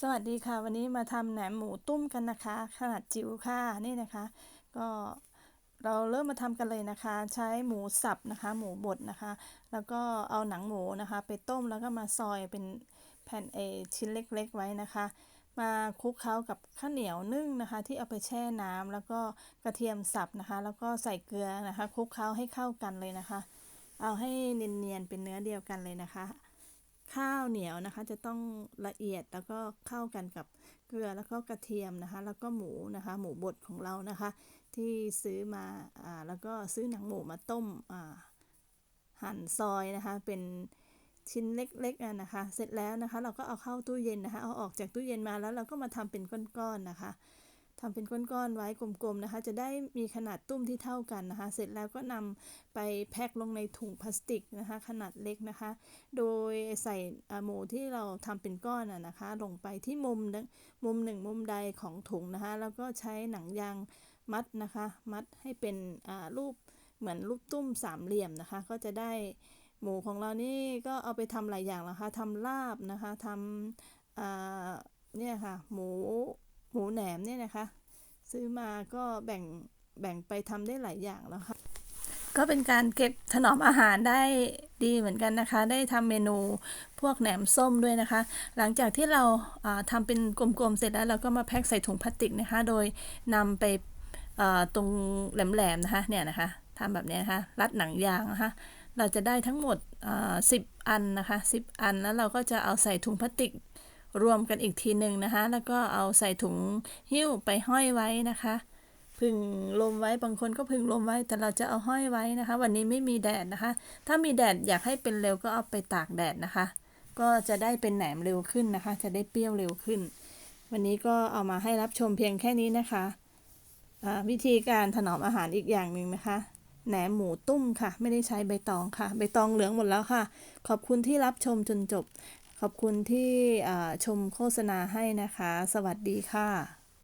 สวัสดีค่ะ วันนี้มาทำแหนมหมูตุ้มกันนะคะ ขนาดจิ๋วค่ะนี่นะคะ ก็เราเริ่มมาทำกันเลยนะคะ ใช้หมูสับนะคะ หมูบดนะคะ แล้วก็เอาหนังหมูนะคะ ไปต้มแล้วก็มาซอยเป็นแผ่นเอชิ้นเล็กๆ ไว้นะคะ มาคลุกเคล้ากับข้าวเหนียวนึ่งนะคะ ที่เอาไปแช่น้ำแล้วก็กระเทียมสับนะคะ แล้วก็ใส่เกลือนะคะคลุกเคล้าให้เข้ากันเลยนะคะ เอาให้เนียนๆเป็นเนื้อเดียวกันเลยนะคะ ข้าวเหนียวนะคะ จะต้องละเอียดแล้วก็เข้ากันกับเกลือแล้วก็กระเทียมนะคะ แล้วก็หมูนะคะ หมูบดของเรานะคะ ที่ซื้อมาอ่าแล้วก็ซื้อหนังหมูมาต้มอ่าหั่นซอยนะคะ เป็นชิ้นเล็กๆอะนะคะ เสร็จแล้วนะคะ เราก็เอาเข้าตู้เย็นนะคะ เอาออกจากตู้เย็นมาแล้วเราก็มาทำเป็นก้อนๆนะคะ ทำเป็นก้อนๆไว้กลมๆนะคะ จะได้มีขนาดตุ้มที่เท่ากันนะคะ เสร็จแล้วก็นำไปแพ็คลงในถุงพลาสติกนะคะ ขนาดเล็กนะคะ โดยใส่หมูที่เราทำเป็นก้อนอะนะคะ ลงไปที่มุมมุมหนึ่งมุมใดของถุงนะคะ แล้วก็ใช้หนังยางมัดนะคะ มัดให้เป็นรูปเหมือนรูปตุ้มสามเหลี่ยมนะคะ ก็จะได้หมูของเรานี่ก็เอาไปทำหลายอย่างนะคะทำลาบนะคะทำเนี่ยค่ะ หมู หมูแหนมเนี่ยนะคะ ซื้อมาก็แบ่งแบ่งไปทำได้หลายอย่างแล้วค่ะก็เป็นการเก็บถนอมอาหารได้ดีเหมือนกันนะคะ ได้ทำเมนูพวกแหนมส้มด้วยนะคะ หลังจากที่เราอ่าทำเป็นกลมๆเสร็จแล้วเราก็มาแพ็คใส่ถุงพลาสติกนะคะ โดยนำไปตรงแหลมๆนะคะเนี่ยนะคะทำแบบนี้นะคะรัดหนังยางนะคะเราจะได้ทั้งหมดสิบอันนะคะสิบอันแล้วเราก็จะเอาใส่ถุงพลาสติก รวมกันอีกทีหนึ่งนะคะ แล้วก็เอาใส่ถุงหิ้วไปห้อยไว้นะคะ พึ่งลมไว้บางคนก็พึ่งลมไว้แต่เราจะเอาห้อยไว้นะคะ วันนี้ไม่มีแดดนะคะ ถ้ามีแดดอยากให้เป็นเร็วก็เอาไปตากแดดนะคะ ก็จะได้เป็นแหนมเร็วขึ้นนะคะ จะได้เปรี้ยวเร็วขึ้น วันนี้ก็เอามาให้รับชมเพียงแค่นี้นะคะวิธีการถนอมอาหารอีกอย่างหนึ่งนะคะแหนมหมูตุ้มค่ะ ไม่ได้ใช้ใบตองค่ะ ใบตองเหลืองหมดแล้วค่ะ ขอบคุณที่รับชมจนจบ ขอบคุณที่ชมโฆษณาให้นะคะ สวัสดีค่ะ